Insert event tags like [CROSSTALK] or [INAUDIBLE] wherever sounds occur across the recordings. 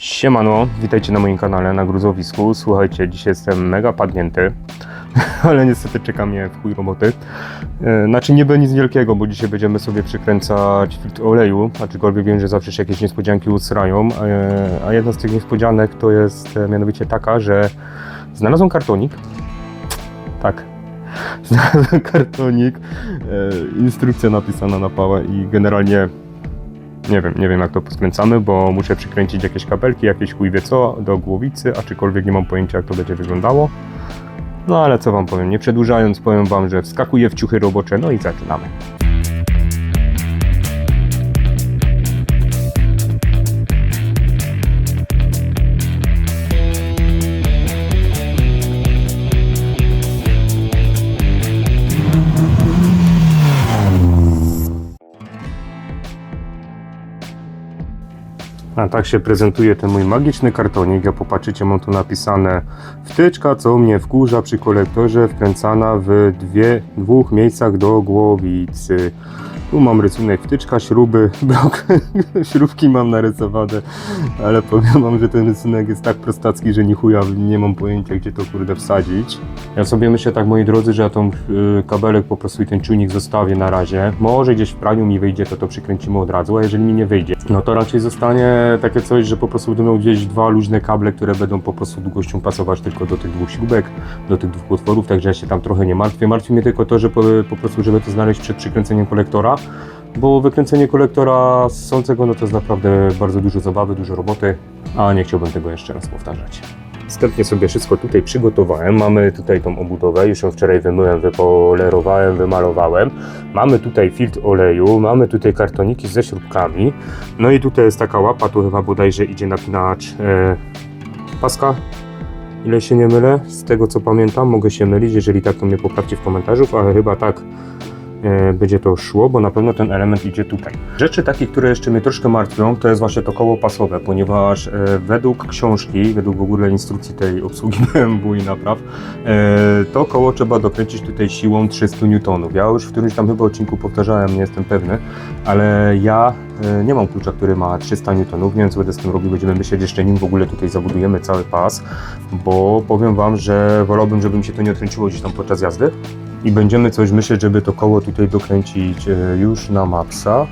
Siemano, witajcie na moim kanale na gruzowisku. Słuchajcie, dzisiaj jestem mega padnięty, [LAUGHS] ale niestety czeka mnie w chuj roboty. E, Znaczy nie będzie nic wielkiego, bo dzisiaj będziemy sobie przykręcać filtr oleju, aczkolwiek wiem, że zawsze się jakieś niespodzianki usrają, e, a jedna z tych niespodzianek to jest e, mianowicie taka, że znalazłem kartonik. Tak. [LAUGHS] Znalazłem kartonik, instrukcja napisana na pałę i generalnie nie wiem, nie wiem jak to poskręcamy, bo muszę przykręcić jakieś kabelki, jakieś chuj wie co do głowicy, aczkolwiek nie mam pojęcia jak to będzie wyglądało. No ale co wam powiem, nie przedłużając powiem wam, że wskakuję w ciuchy robocze, no i zaczynamy. A tak się prezentuje ten mój magiczny kartonik. Jak popatrzycie, mam tu napisane wtyczka, co mnie wkurza przy kolektorze, wkręcana w dwie, dwóch miejscach do głowicy. Tu mam rysunek wtyczka, śruby, [LAUGHS] blok, śrubki mam narysowane, ale powiem wam, że ten rysunek jest tak prostacki, że ni chuja nie mam pojęcia, gdzie to kurde wsadzić. Ja sobie myślę tak, moi drodzy, że ja tą y, kabelek po prostu i ten czujnik zostawię na razie. Może gdzieś w praniu mi wyjdzie, to to przykręcimy od razu, a jeżeli mi nie wyjdzie, no to raczej zostanie takie coś, że po prostu będą gdzieś dwa luźne kable, które będą po prostu długością pasować tylko do tych dwóch śrubek, do tych dwóch otworów, także ja się tam trochę nie martwię. Martwi mnie tylko to, że po, po prostu, żeby to znaleźć przed przykręceniem kolektora, bo wykręcenie kolektora ssącego, no to jest naprawdę bardzo dużo zabawy, dużo roboty, a nie chciałbym tego jeszcze raz powtarzać. Wstępnie sobie wszystko tutaj przygotowałem. Mamy tutaj tą obudowę, już ją wczoraj wymyłem, wypolerowałem, wymalowałem. Mamy tutaj filtr oleju, mamy tutaj kartoniki ze śrubkami. No i tutaj jest taka łapa, tu chyba bodajże idzie napinacz e, paska. Ile się nie mylę, z tego co pamiętam, mogę się mylić, jeżeli tak to mnie poprawcie w komentarzu, ale chyba tak będzie to szło, bo na pewno ten element idzie tutaj. Rzeczy takie, które jeszcze mnie troszkę martwią, to jest właśnie to koło pasowe, ponieważ e, według książki, według w ogóle instrukcji tej obsługi [LAUGHS] BMW i napraw, e, to koło trzeba dokręcić tutaj siłą 300 Newtonów. Ja już w którymś tam chyba odcinku powtarzałem, nie jestem pewny, ale ja e, nie mam klucza, który ma 300 Newtonów, nie wiem co będę z tym robił, będziemy myśleć jeszcze nim w ogóle tutaj zabudujemy cały pas, bo powiem Wam, że wolałbym, żeby mi się to nie odkręciło gdzieś tam podczas jazdy i będziemy coś myśleć, żeby to koło tutaj dokręcić e, już na maksa.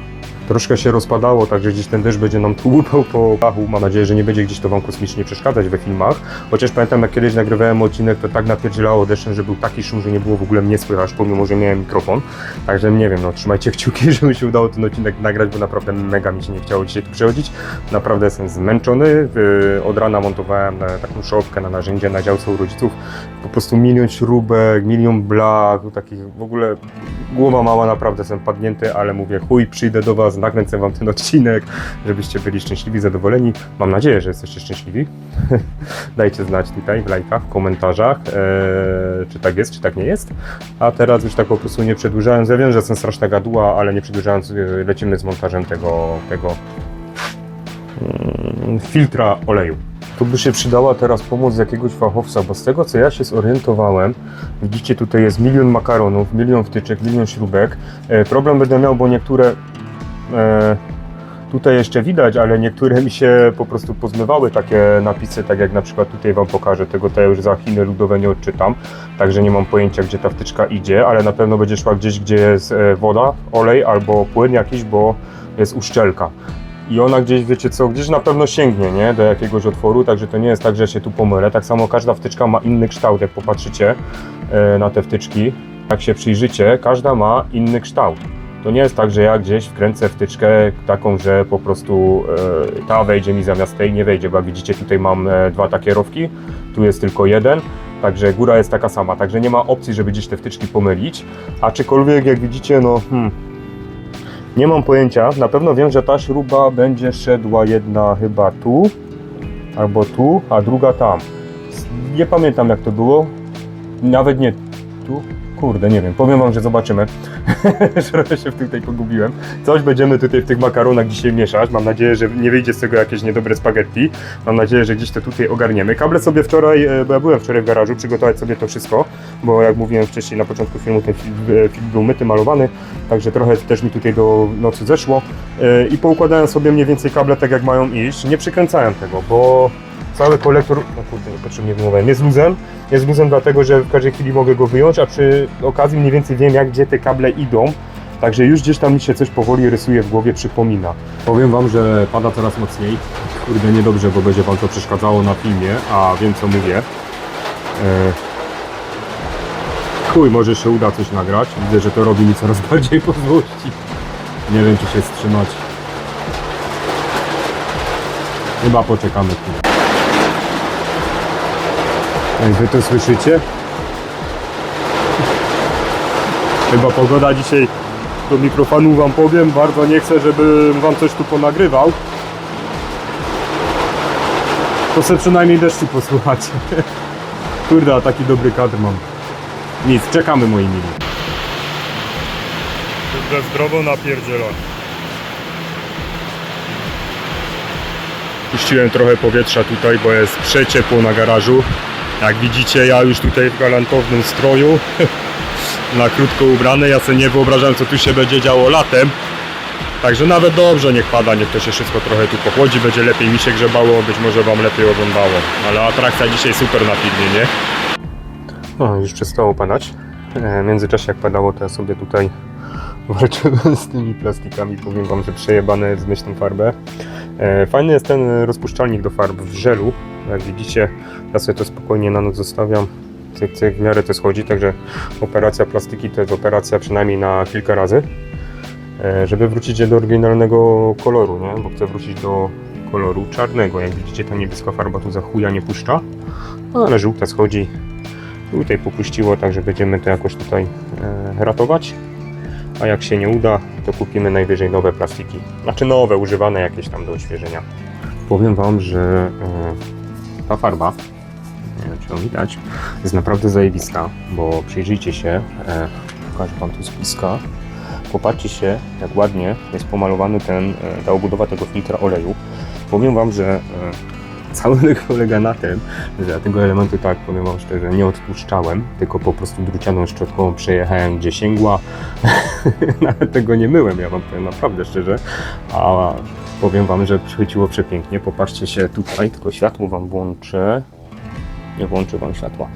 Troszkę się rozpadało, także gdzieś ten deszcz będzie nam tu po dachu. Mam nadzieję, że nie będzie gdzieś to Wam kosmicznie przeszkadzać we filmach. Chociaż pamiętam, jak kiedyś nagrywałem odcinek, to tak napierdzielało deszczem, że był taki szum, że nie było w ogóle mnie słychać, pomimo, że miałem mikrofon. Także nie wiem, no trzymajcie kciuki, [LAUGHS] żeby się udało ten odcinek nagrać, bo naprawdę mega mi się nie chciało dzisiaj tu przychodzić. Naprawdę jestem zmęczony. Od rana montowałem e, taką szopkę na narzędzie na działce u rodziców. Po prostu milion śrubek, milion blach, takich w ogóle głowa mała, naprawdę jestem padnięty, ale mówię, chuj, przyjdę do Was, nakręcę Wam ten odcinek, żebyście byli szczęśliwi, zadowoleni. Mam nadzieję, że jesteście szczęśliwi. [LAUGHS] Dajcie znać tutaj w lajkach, w komentarzach, eee, czy tak jest, czy tak nie jest. A teraz już tak po prostu nie przedłużając, ja wiem, że jestem straszna gaduła, ale nie przedłużając, yy, lecimy z montażem tego, tego mm, filtra oleju. Tu by się przydała teraz pomoc jakiegoś fachowca, bo z tego co ja się zorientowałem, widzicie tutaj jest milion makaronów, milion wtyczek, milion śrubek. E, problem będę miał, bo niektóre e, tutaj jeszcze widać, ale niektóre mi się po prostu pozmywały takie napisy, tak jak na przykład tutaj Wam pokażę, tego to ja już za Chiny ludowe nie odczytam, także nie mam pojęcia gdzie ta wtyczka idzie, ale na pewno będzie szła gdzieś, gdzie jest e, woda, olej albo płyn jakiś, bo jest uszczelka i ona gdzieś, wiecie co, gdzieś na pewno sięgnie, nie, do jakiegoś otworu, także to nie jest tak, że się tu pomylę. Tak samo każda wtyczka ma inny kształt, jak popatrzycie e, na te wtyczki, jak się przyjrzycie, każda ma inny kształt. To nie jest tak, że ja gdzieś wkręcę wtyczkę taką, że po prostu e, ta wejdzie mi zamiast tej nie wejdzie, bo jak widzicie tutaj mam e, dwa takie rowki, tu jest tylko jeden, także góra jest taka sama, także nie ma opcji, żeby gdzieś te wtyczki pomylić, aczkolwiek jak widzicie, no hmm, nie mam pojęcia. Na pewno wiem, że ta śruba będzie szedła jedna chyba tu, albo tu, a druga tam. Nie pamiętam jak to było. Nawet nie tu. Kurde, nie wiem, powiem wam, że zobaczymy. [LAUGHS] Trochę się w tutaj pogubiłem. Coś będziemy tutaj w tych makaronach dzisiaj mieszać. Mam nadzieję, że nie wyjdzie z tego jakieś niedobre spaghetti. Mam nadzieję, że gdzieś to tutaj ogarniemy. Kable sobie wczoraj, e, bo ja byłem wczoraj w garażu, przygotować sobie to wszystko, bo jak mówiłem wcześniej na początku filmu, ten film, e, był myty, malowany, także trochę też mi tutaj do nocy zeszło. E, I poukładałem sobie mniej więcej kable tak jak mają iść. Nie przykręcałem tego, bo cały kolektor, no kurde, niepotrzebnie wymówiłem, jest luzem. Jest luzem dlatego, że w każdej chwili mogę go wyjąć, a przy okazji mniej więcej wiem, jak gdzie te kable idą. Także już gdzieś tam mi się coś powoli rysuje w głowie, przypomina. Powiem wam, że pada coraz mocniej. Kurde, niedobrze, bo będzie wam to przeszkadzało na filmie, a wiem co mówię. E... Chuj, może się uda coś nagrać. Widzę, że to robi mi coraz [LAUGHS] bardziej po złości. Nie wiem, czy się wstrzymać. Chyba poczekamy tu. Jak wy to słyszycie? Chyba pogoda dzisiaj do mikrofonu wam powiem. Bardzo nie chcę, żebym wam coś tu ponagrywał. To se przynajmniej deszczu posłuchacie. [LAUGHS] Kurde, a taki dobry kadr mam. Nic, czekamy moi mili. Kurde, zdrowo napierdzielone. Puściłem trochę powietrza tutaj, bo jest przeciepło na garażu. Jak widzicie, ja już tutaj w galantownym stroju, [LAUGHS] na krótko ubrany. Ja sobie nie wyobrażam, co tu się będzie działo latem. Także nawet dobrze, niech pada, niech to się wszystko trochę tu pochłodzi, będzie lepiej mi się grzebało, być może Wam lepiej oglądało. Ale atrakcja dzisiaj super na filmie, nie? No, już przestało padać. E, W międzyczasie jak padało, to ja sobie tutaj [LAUGHS] walczyłem z tymi plastikami. Powiem Wam, że przejebane jest myśl tą farbę. E, Fajny jest ten rozpuszczalnik do farb w żelu. Jak widzicie, ja sobie to spokojnie na noc zostawiam. Cyk, cyk, w miarę to schodzi, także operacja plastiki to jest operacja przynajmniej na kilka razy. E, Żeby wrócić do oryginalnego koloru, nie? bo chcę wrócić do koloru czarnego. Jak widzicie, ta niebieska farba tu za chuja nie puszcza, no, ale żółta schodzi. Tutaj popuściło, także będziemy to jakoś tutaj e, ratować. A jak się nie uda, to kupimy najwyżej nowe plastiki. Znaczy nowe, używane jakieś tam do odświeżenia. Powiem Wam, że e, ta farba, nie wiem czy ją widać, jest naprawdę zajebista, bo przyjrzyjcie się, e, pokażę Wam tu z bliska, popatrzcie się jak ładnie jest pomalowany ten, e, ta obudowa tego filtra oleju. Powiem Wam, że e, cały [LAUGHS] lek polega na tym, że ja tego elementu tak, powiem Wam szczerze, nie odtłuszczałem, tylko po prostu drucianą szczotką przejechałem gdzie sięgła. [LAUGHS] Nawet tego nie myłem, ja Wam powiem naprawdę szczerze. A powiem Wam, że przychwyciło przepięknie. Popatrzcie się tutaj, tylko światło Wam włączę. Nie włączę Wam światła.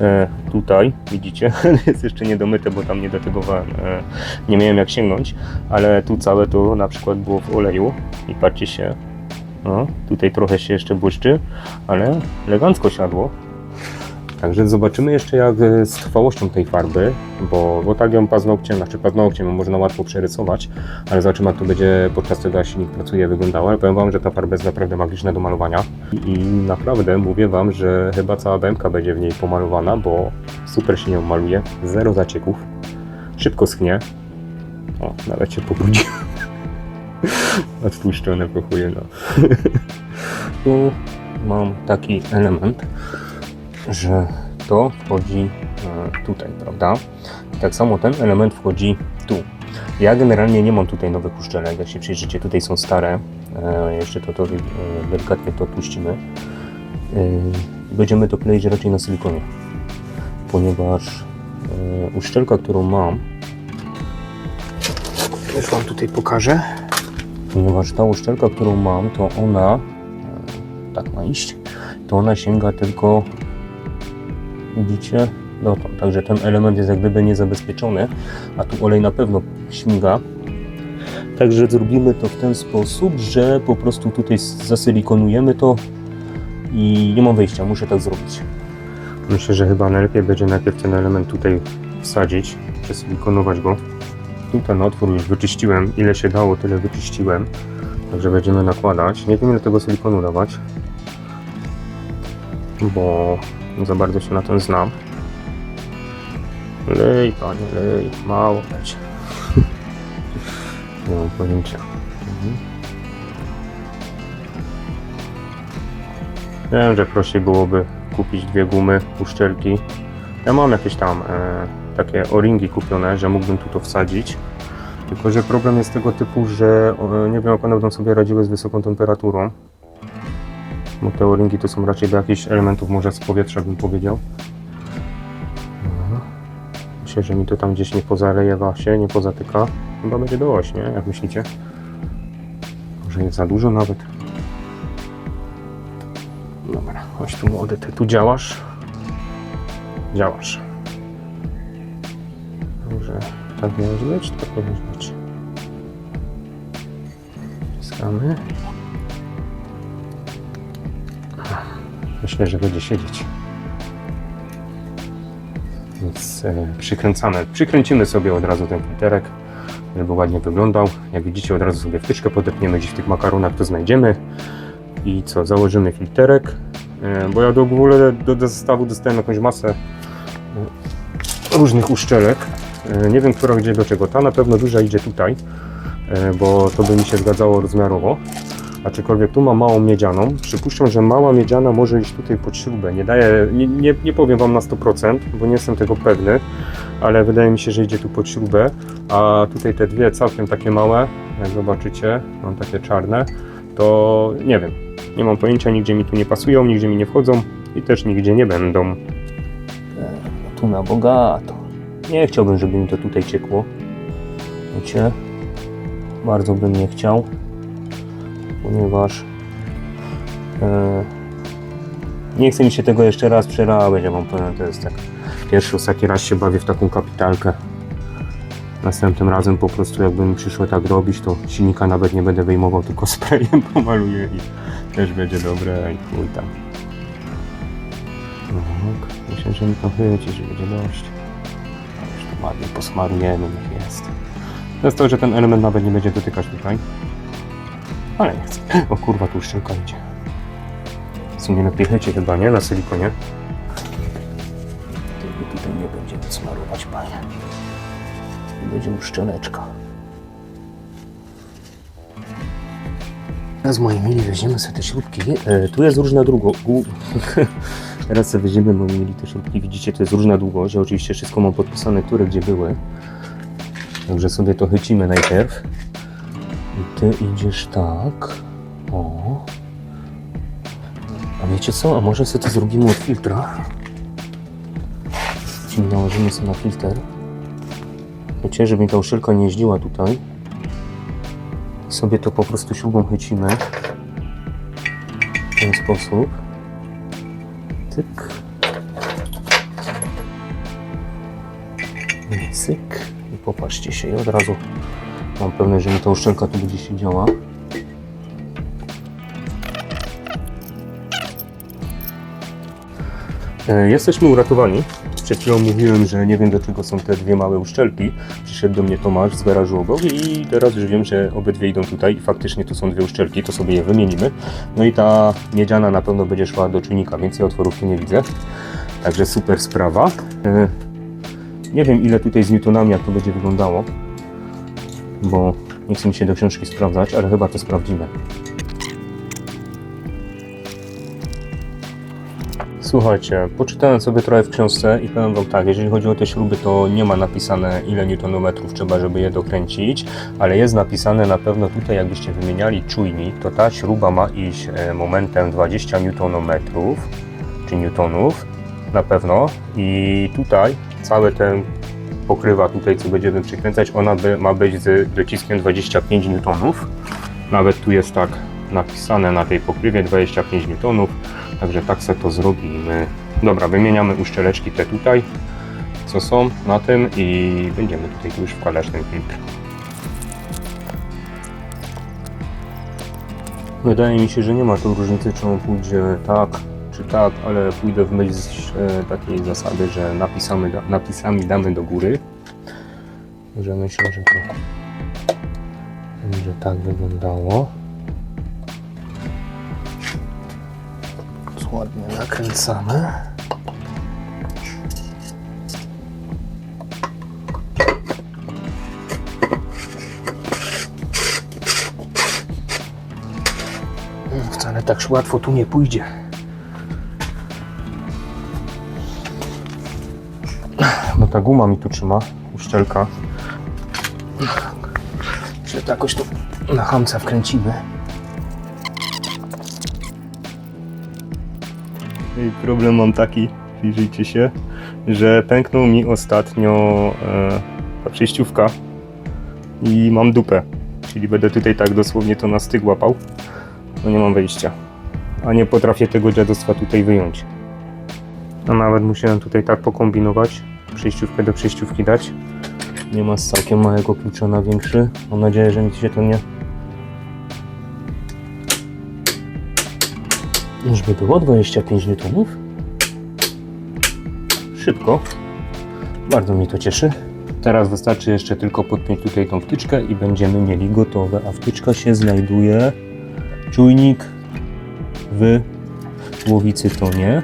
E, tutaj, widzicie, [LAUGHS] jest jeszcze niedomyte, bo tam nie dotygowałem, e, nie miałem jak sięgnąć, ale tu całe to na przykład było w oleju i patrzcie się, no, tutaj trochę się jeszcze błyszczy, ale elegancko siadło. Także zobaczymy jeszcze jak e, z trwałością tej farby, bo, bo tak ją paznokciem, znaczy paznokciem można łatwo przerysować, ale zobaczymy jak to będzie podczas tego jak silnik pracuje wyglądało. Ale powiem Wam, że ta farba jest naprawdę magiczna do malowania i, naprawdę mówię Wam, że chyba cała BMK będzie w niej pomalowana, bo super się nią maluje, zero zacieków, szybko schnie. O, nawet się pobudziłem. [LAUGHS] Odtłuszczone po chuje, no. [LAUGHS] tu mam taki element, że to wchodzi e, tutaj, prawda? I tak samo ten element wchodzi tu. Ja generalnie nie mam tutaj nowych uszczelek, jak się przyjrzycie, tutaj są stare. E, jeszcze to, to e, delikatnie to odpuścimy. Będziemy to kleić raczej na silikonie, ponieważ uszczelka, którą mam, już Wam tutaj pokażę, ponieważ ta uszczelka, którą mam, to ona, tak ma iść, to ona sięga tylko widzicie, dotąd. Także ten element jest jak gdyby niezabezpieczony, a tu olej na pewno śmiga. Także zrobimy to w ten sposób, że po prostu tutaj zasilikonujemy to i nie mam wyjścia, muszę tak zrobić. Myślę, że chyba najlepiej będzie najpierw ten element tutaj wsadzić, przesilikonować go. Tu ten otwór już wyczyściłem, ile się dało, tyle wyczyściłem. Także będziemy nakładać. Nie wiem ile tego silikonu dawać, bo za bardzo się na tym znam. Lej, panie, lej, mało będzie. [LAUGHS] Nie mam pojęcia. Mhm. Wiem, że prościej byłoby kupić dwie gumy, uszczelki. Ja mam jakieś tam e, takie o-ringi kupione, że mógłbym tu to wsadzić. Tylko, że problem jest tego typu, że e, nie wiem jak one będą sobie radziły z wysoką temperaturą. Bo te o-ringi to są raczej do jakichś elementów może z powietrza bym powiedział. No. Myślę, że mi to tam gdzieś nie pozalejewa się, nie pozatyka. Chyba będzie dość, nie? Jak myślicie? Może jest za dużo nawet. Dobra, chodź tu młody, ty tu działasz? Działasz. Dobrze, tak miałeś być? Tak powinieneś być. Wciskamy. Myślę, że będzie siedzieć. Więc e, przykręcamy. Przykręcimy sobie od razu ten filterek, żeby ładnie wyglądał. Jak widzicie, od razu sobie wtyczkę podepniemy gdzieś w tych makaronach, to znajdziemy. I co, założymy filterek. E, bo ja do ogóle do, do zestawu dostałem jakąś masę e, różnych uszczelek. Nie wiem, która gdzie do czego. Ta na pewno duża idzie tutaj, bo to by mi się zgadzało rozmiarowo. Aczkolwiek tu ma małą miedzianą. Przypuszczam, że mała miedziana może iść tutaj pod śrubę. Nie daję, nie, nie, nie powiem Wam na 100%, bo nie jestem tego pewny, ale wydaje mi się, że idzie tu pod śrubę. A tutaj te dwie całkiem takie małe, jak zobaczycie, mam takie czarne, to nie wiem. Nie mam pojęcia, nigdzie mi tu nie pasują, nigdzie mi nie wchodzą i też nigdzie nie będą. E, Tu na bogato. Nie chciałbym, żeby mi to tutaj ciekło. Wiecie? Bardzo bym nie chciał ponieważ e, nie chce mi się tego jeszcze raz przerabiać, ja wam powiem, to jest tak pierwszy, ostatni raz się bawię w taką kapitalkę. Następnym razem po prostu jakby mi przyszło tak robić, to silnika nawet nie będę wyjmował, tylko [LAUGHS] sprayem pomaluję i też będzie dobre i chuj tam. Tak, myślę, że mi to że będzie dość. Już tu ładnie posmarujemy, niech jest. To jest to, że ten element nawet nie będzie dotykać tutaj. Ale nie chcę. O kurwa, tu szczelka idzie. W sumie na piechecie chyba, nie? Na silikonie. Tego tutaj nie będziemy smarować, panie. Będzie uszczeleczka. Teraz moi mili weźmiemy sobie te śrubki. E, tu jest różna długość. [LAUGHS] Teraz sobie weźmiemy moi mili te śrubki. Widzicie, to jest różna długość. Ja oczywiście wszystko mam podpisane, które gdzie były. Także sobie to chycimy najpierw. I ty idziesz tak. O. A wiecie co? A może sobie to zrobimy od filtra? Nałożymy sobie na filtr. Wiecie, żeby mi ta uszylka nie jeździła tutaj. Sobie to po prostu śrubą chycimy. W ten sposób. Tyk. I cyk. I popatrzcie się. I od razu Mam pewność, że mi ta uszczelka tu będzie się działa. E, Jesteśmy uratowani. Przed chwilą mówiłem, że nie wiem do czego są te dwie małe uszczelki. Przyszedł do mnie Tomasz z garażu obok i teraz już wiem, że obydwie idą tutaj i faktycznie tu są dwie uszczelki, to sobie je wymienimy. No i ta miedziana na pewno będzie szła do czujnika, więcej otworów tu nie widzę. Także super sprawa. E, Nie wiem ile tutaj z newtonami, jak to będzie wyglądało bo nie chcę mi się do książki sprawdzać, ale chyba to sprawdzimy. Słuchajcie, poczytałem sobie trochę w książce i powiem Wam tak, jeżeli chodzi o te śruby, to nie ma napisane ile newtonometrów trzeba, żeby je dokręcić, ale jest napisane na pewno tutaj, jakbyście wymieniali czujnik, to ta śruba ma iść e, momentem 20 newtonometrów, czy newtonów, na pewno i tutaj cały ten pokrywa tutaj, co będziemy przykręcać, ona ma być z dociskiem 25 newtonów. Nawet tu jest tak napisane na tej pokrywie 25 newtonów, także tak sobie to zrobimy. Dobra, wymieniamy uszczeleczki te tutaj, co są na tym i będziemy tutaj już wkładać ten filtr. Wydaje mi się, że nie ma tu różnicy, czy on pójdzie tak, tak, ale pójdę w myśl e, takiej zasady, że napisamy, napisami damy do góry. Że myślę, że to będzie tak wyglądało. Ładnie nakręcamy. Wcale tak łatwo tu nie pójdzie. Ta guma mi tu trzyma, uszczelka. Czy to jakoś tu na hamca wkręcimy. I problem mam taki, przyjrzyjcie się, że pęknął mi ostatnio e, ta przejściówka i mam dupę. Czyli będę tutaj tak dosłownie to na styk łapał. No nie mam wyjścia. A nie potrafię tego dziadostwa tutaj wyjąć. A nawet musiałem tutaj tak pokombinować, przejściówkę do przejściówki dać. Nie ma całkiem małego klucza na większy. Mam nadzieję, że mi się to nie... Już by było 25 Newtonów. Szybko. Bardzo mnie to cieszy. Teraz wystarczy jeszcze tylko podpiąć tutaj tą wtyczkę i będziemy mieli gotowe. A wtyczka się znajduje... Czujnik w głowicy to nie.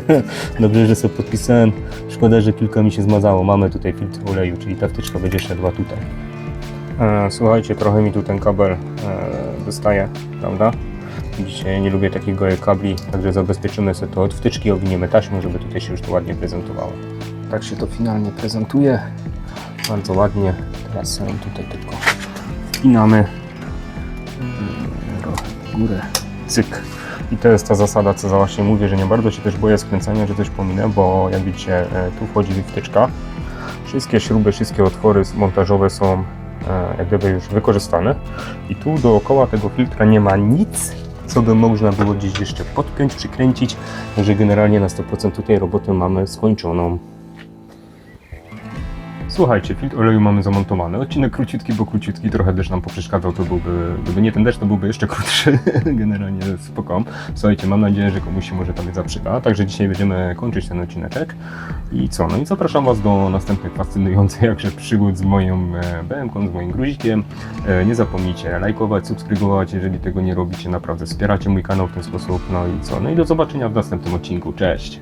[LAUGHS] Dobrze, że sobie podpisałem. Szkoda, że kilka mi się zmazało. Mamy tutaj filtr oleju, czyli ta wtyczka będzie szedła tutaj. E, słuchajcie, trochę mi tu ten kabel e, wystaje, prawda? Dzisiaj nie lubię takich gołych kabli, także zabezpieczymy sobie to od wtyczki, owiniemy taśmą, żeby tutaj się już to ładnie prezentowało. Tak się to finalnie prezentuje. Bardzo ładnie. Teraz sobie tutaj tylko wpinamy w górę. Cyk. I to jest ta zasada, co za właśnie mówię, że nie bardzo się też boję skręcania, że coś pominę, bo jak widzicie, e, tu wchodzi wtyczka. Wszystkie śruby, wszystkie otwory montażowe są e, jak gdyby już wykorzystane. I tu dookoła tego filtra nie ma nic, co by można było gdzieś jeszcze podpiąć, przykręcić. Także generalnie na 100% tutaj roboty mamy skończoną. Słuchajcie, filtr oleju mamy zamontowany. Odcinek króciutki, bo króciutki trochę deszcz nam poprzeszkadzał, to byłby, gdyby nie ten deszcz, to byłby jeszcze krótszy. [LAUGHS] Generalnie spoko. Słuchajcie, mam nadzieję, że komuś się może ta wiedza przyda. Także dzisiaj będziemy kończyć ten odcineczek. I co? No i zapraszam Was do następnych fascynujących jakże przygód z moją e, BM-ką, z moim gruzikiem. E, Nie zapomnijcie lajkować, subskrybować, jeżeli tego nie robicie, naprawdę wspieracie mój kanał w ten sposób. No i co? No i do zobaczenia w następnym odcinku. Cześć!